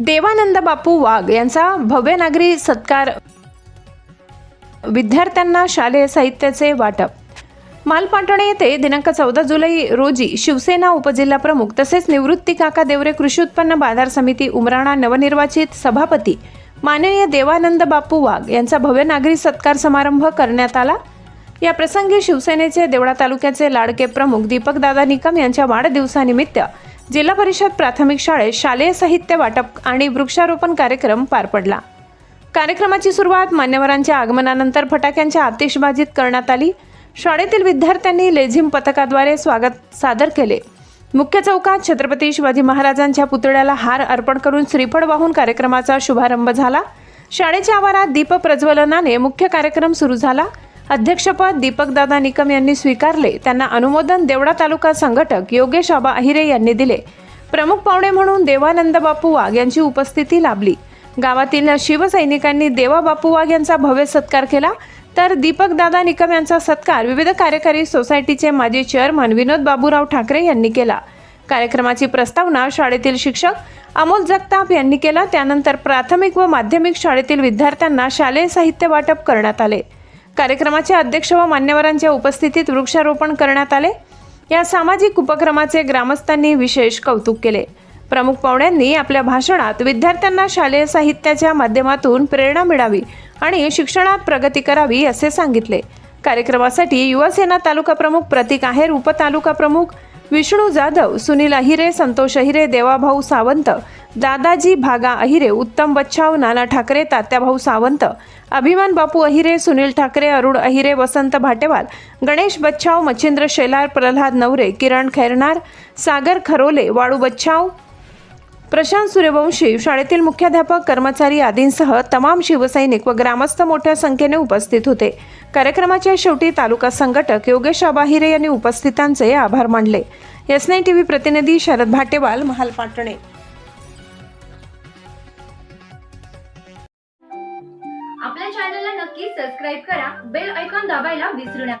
देवानंद बापू वाघ यांचा भव्य नागरी सत्कार विद्यार्थ्यांना शालेय साहित्याचे वाटप. मालपाटणे येथे दिनांक चौदा जुलै रोजी शिवसेना उपजिल्हा प्रमुख तसेच निवृत्ती काका देवरे कृषी उत्पन्न बाजार समिती उमराणा नवनिर्वाचित सभापती माननीय देवानंद बापू वाघ यांचा भव्य नागरी सत्कार समारंभ करण्यात आला. या प्रसंगी शिवसेनेचे देवळा तालुक्याचे लाडके प्रमुख दीपकदादा निकम यांच्या वाढदिवसानिमित्त जिल्हा परिषद प्राथमिक शाळेत शालेय साहित्य वाटप आणि वृक्षारोपण कार्यक्रम पार पडला. कार्यक्रमाची सुरुवात मान्यवरांच्या आगमनानंतर फटाक्यांच्या आतिषबाजीत करण्यात आली. शाळेतील विद्यार्थ्यांनी लेझिम पथकाद्वारे स्वागत सादर केले. मुख्य चौकात छत्रपती शिवाजी महाराजांच्या पुतळ्याला हार अर्पण करून श्रीफळ वाहून कार्यक्रमाचा शुभारंभ झाला. शाळेच्या आवारात दीप प्रज्वलनाने मुख्य कार्यक्रम सुरू झाला. अध्यक्षपद दीपकदादा निकम यांनी स्वीकारले. त्यांना अनुमोदन देवडा तालुका संघटक योगेश आबा अहिरे यांनी दिले. प्रमुख पाहुणे म्हणून देवानंद बापू वाघ यांची उपस्थिती लाभली. गावातील शिवसैनिकांनी देवा बापू वाघ यांचा भव्य सत्कार केला. तर दीपक दादा निकम यांचा सत्कार विविध कार्यकारी सोसायटीचे माजी चेअरमन विनोद बाबूराव ठाकरे यांनी केला. कार्यक्रमाची प्रस्तावना शाळेतील शिक्षक अमोल जगताप यांनी केला. त्यानंतर प्राथमिक व माध्यमिक शाळेतील विद्यार्थ्यांना शालेय साहित्य वाटप करण्यात आले. कार्यक्रमाचे अध्यक्ष व मान्यवरांच्या उपस्थितीत वृक्षारोपण करण्यात आले. या सामाजिक उपक्रमाचे ग्रामस्थांनी विशेष कौतुक केले. प्रमुख पाहुण्यांनी आपल्या भाषणात विद्यार्थ्यांना शालेय साहित्याच्या माध्यमातून प्रेरणा मिळावी आणि शिक्षणात प्रगती करावी असे सांगितले. कार्यक्रमासाठी युवासेना तालुका प्रमुख प्रतीक आहेर उपतालुका प्रमुख विष्णू जाधव सुनील अहिरे संतोष अहिरे देवाभाऊ सावंत दादाजी भागा अहिरे उत्तम बच्छाव नाना ठाकरे तात्याभाऊ सावंत अभिमान बापू अहिरे सुनील ठाकरे अरुण अहिरे वसंत भाटेवाल गणेश बच्छाव मच्छिंद्र शेलार प्रल्हाद नवरे किरण खैरनार सागर खरोले वाळू बच्छाव प्रशांत सूर्यवंशी शाळेतील मुख्याध्यापक कर्मचारी आदींसह तमाम शिवसैनिक व ग्रामस्थ मोठ्या संख्येने उपस्थित होते. कार्यक्रमाच्या शेवटी तालुका संघटक योगेश अबाहिरे यांनी उपस्थितांचे आभार मानले. एस नाईन टीव्ही प्रतिनिधी शरद भाटेवाल महाल पाटणे. आपल्या चॅनलला नक्की सबस्क्राईब करा. बेल ऐकॉन दाबायला विसरू नका.